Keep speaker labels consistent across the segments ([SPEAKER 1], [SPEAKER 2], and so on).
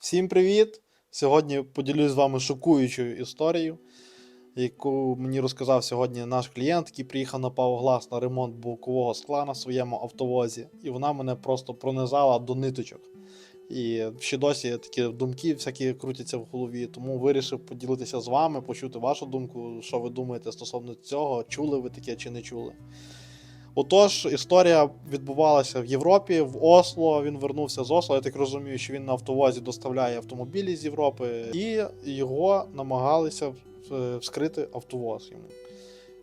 [SPEAKER 1] Всім привіт! Сьогодні поділюсь з вами шокуючою історією, яку мені розказав сьогодні наш клієнт, який приїхав на Павоглас на ремонт бокового скла на своєму автовозі, і вона мене просто пронизала до ниточок. І ще досі такі думки всякі крутяться в голові, тому вирішив поділитися з вами, почути вашу думку, що ви думаєте стосовно цього, чули ви таке чи не чули. Отож, історія відбувалася в Європі, в Осло. Він вернувся з Осло. Я так розумію, що він на автовозі доставляє автомобілі з Європи, і його намагалися е, вскрити автовоз йому.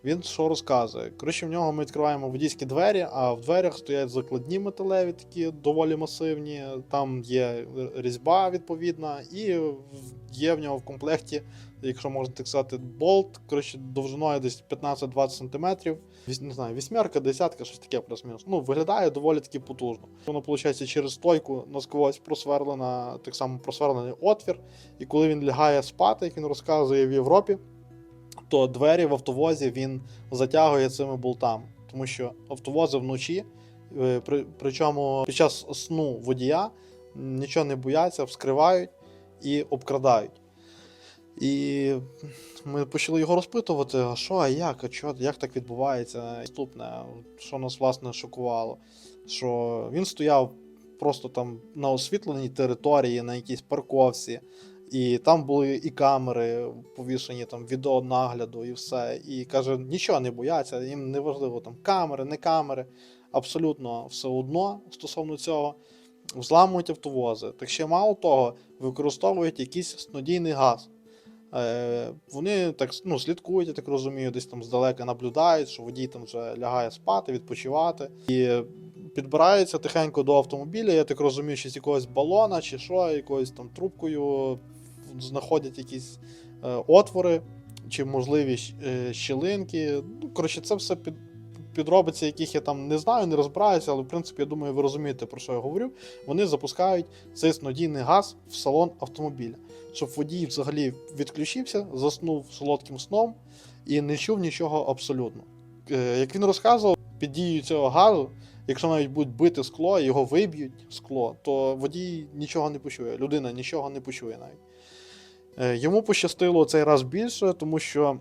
[SPEAKER 1] Він що розказує? Коротше, в нього ми відкриваємо водійські двері, а в дверях стоять закладні металеві, такі доволі масивні. Там є різьба відповідна, і є в нього в комплекті, якщо можна так сказати, болт. Коротше, довжиною десь 15-20 см. Не знаю, вісьмерка, десятка, щось таке плюс-мінус. Ну, виглядає доволі таки потужно. Воно, виходить, через стойку насквозь просверлена, так само просверлений отвір. І коли він лягає спати, як він розказує в Європі, то двері в автовозі він затягує цими болтами. Тому що автовози вночі, е, при, причому під час сну водія нічого не бояться, вскривають і обкрадають. І ми почали його розпитувати, а що, а як, а що, як так відбувається? Наступне, що нас власне шокувало, що він стояв просто там на освітленій території, на якійсь парковці, і там були і камери повішені, там відеонагляду, і все. І каже, нічого не бояться, їм не важливо там камери, не камери. Абсолютно все одно стосовно цього. Взламують автовози. Так ще мало того, використовують якийсь снодійний газ. Е, вони так ну, слідкують, я так розумію, десь там здалека наблюдають, що водій там вже лягає спати, відпочивати. І підбираються тихенько до автомобіля, я так розумію, чи з якогось балона, чи що, якоюсь там трубкою знаходять якісь е, отвори, чи можливі е, щілинки. Ну, коротше, це все під. Підробиці, яких я там не знаю, не розбираюся, але в принципі, я думаю, ви розумієте, про що я говорю. Вони запускають цей снодійний газ в салон автомобіля щоб водій взагалі відключився, заснув солодким сном і не чув нічого абсолютно. Е, Як він розказував, під дією цього газу, якщо навіть будуть бити скло, його виб'ють скло, то водій нічого не почує, людина нічого не почує навіть. Е, Йому пощастило цей раз більше, тому що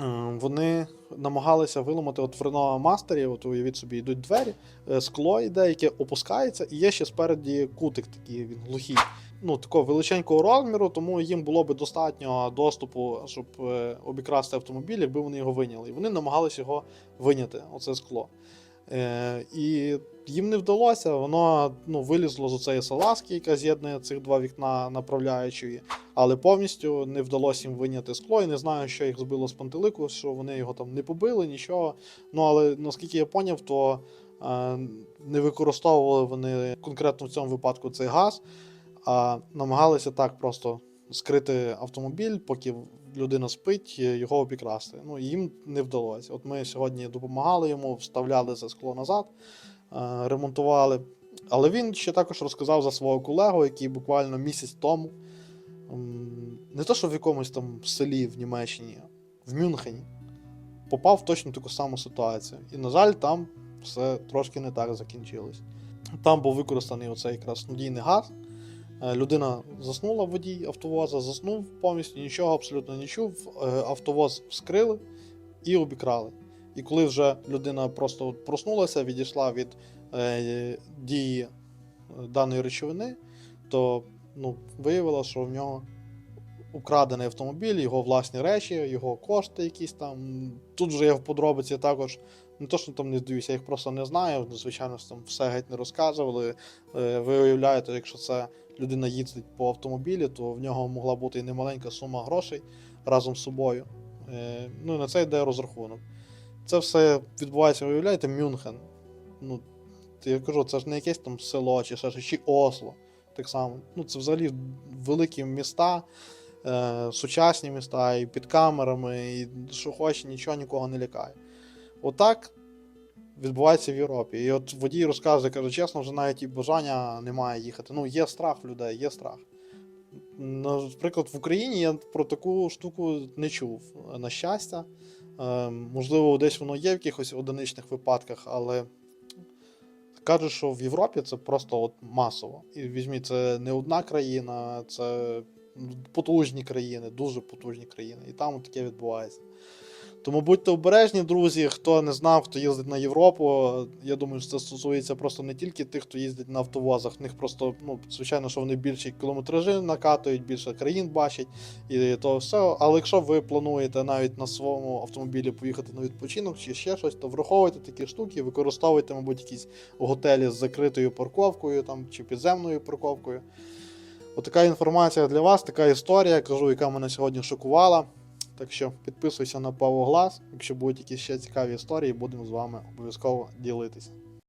[SPEAKER 1] е, вони намагалися виламати от Renault Master, от уявіть собі, йдуть двері, е, скло йде, яке опускається, і є ще спереді кутик такий, він глухий ну, такого величенького розміру, тому їм було би достатньо доступу, щоб е, обікрасти автомобіль, якби вони його виняли. І вони намагалися його виняти, оце скло. Е, і їм не вдалося, воно ну, вилізло з оцеї салазки, яка з'єднує цих два вікна направляючої, але повністю не вдалося їм виняти скло. І не знаю, що їх збило з пантелику, що вони його там не побили, нічого. Ну але наскільки я поняв, то е, не використовували вони конкретно в цьому випадку цей газ а намагалися так просто скрити автомобіль, поки людина спить, його обікрасти. Ну, їм не вдалося. От ми сьогодні допомагали йому, вставляли це скло назад, е, ремонтували. Але він ще також розказав за свого колегу, який буквально місяць тому, не то, що в якомусь там селі в Німеччині, в Мюнхені, попав в точно таку саму ситуацію. І, на жаль, там все трошки не так закінчилось. Там був використаний оцей якраз надійний газ. Е, Людина заснула водій автовоза, заснув повністю, нічого абсолютно не чув. Е, Автовоз вскрили і обікрали. І коли вже людина просто проснулася, відійшла від е, дії е, даної речовини, то ну, виявило, що в нього украдений автомобіль, його власні речі, його кошти якісь там. Тут вже я в подробиці також. Не то, що там не здаюся, я їх просто не знаю. Звичайно, там все геть не розказували. Е, Ви уявляєте, якщо це людина їздить по автомобілі, то в нього могла бути і немаленька сума грошей разом з собою. Е, Ну і на це йде розрахунок. Це все відбувається, ви уявляєте, Мюнхен. Ну, я кажу, це ж не якесь там село чи ще чи Осло. Так само. Ну, це взагалі великі міста, е, сучасні міста, і під камерами, і що хоче, нічого нікого не лякає. Отак відбувається в Європі. І от водій розказує, каже, чесно, вже навіть і бажання немає їхати. Ну, є страх в людей, є страх. Наприклад, в Україні я про таку штуку не чув. На щастя. Е, можливо, десь воно є в якихось одиничних випадках, але кажуть, що в Європі це просто от масово. І візьміть, це не одна країна, це потужні країни, дуже потужні країни. І там таке відбувається. Тому будьте обережні, друзі. Хто не знав, хто їздить на Європу. Я думаю, що це стосується просто не тільки тих, хто їздить на автовозах. В них просто, ну, звичайно, що вони більші кілометражі накатують, більше країн бачать і то все. Але якщо ви плануєте навіть на своєму автомобілі поїхати на відпочинок чи ще щось, то враховуйте такі штуки, використовуйте, мабуть, якісь готелі з закритою парковкою там, чи підземною парковкою. Отака інформація для вас, така історія, кажу, яка мене сьогодні шокувала. Так що підписуйся на Павоглас. Якщо будуть якісь ще цікаві історії, будемо з вами обов'язково ділитися.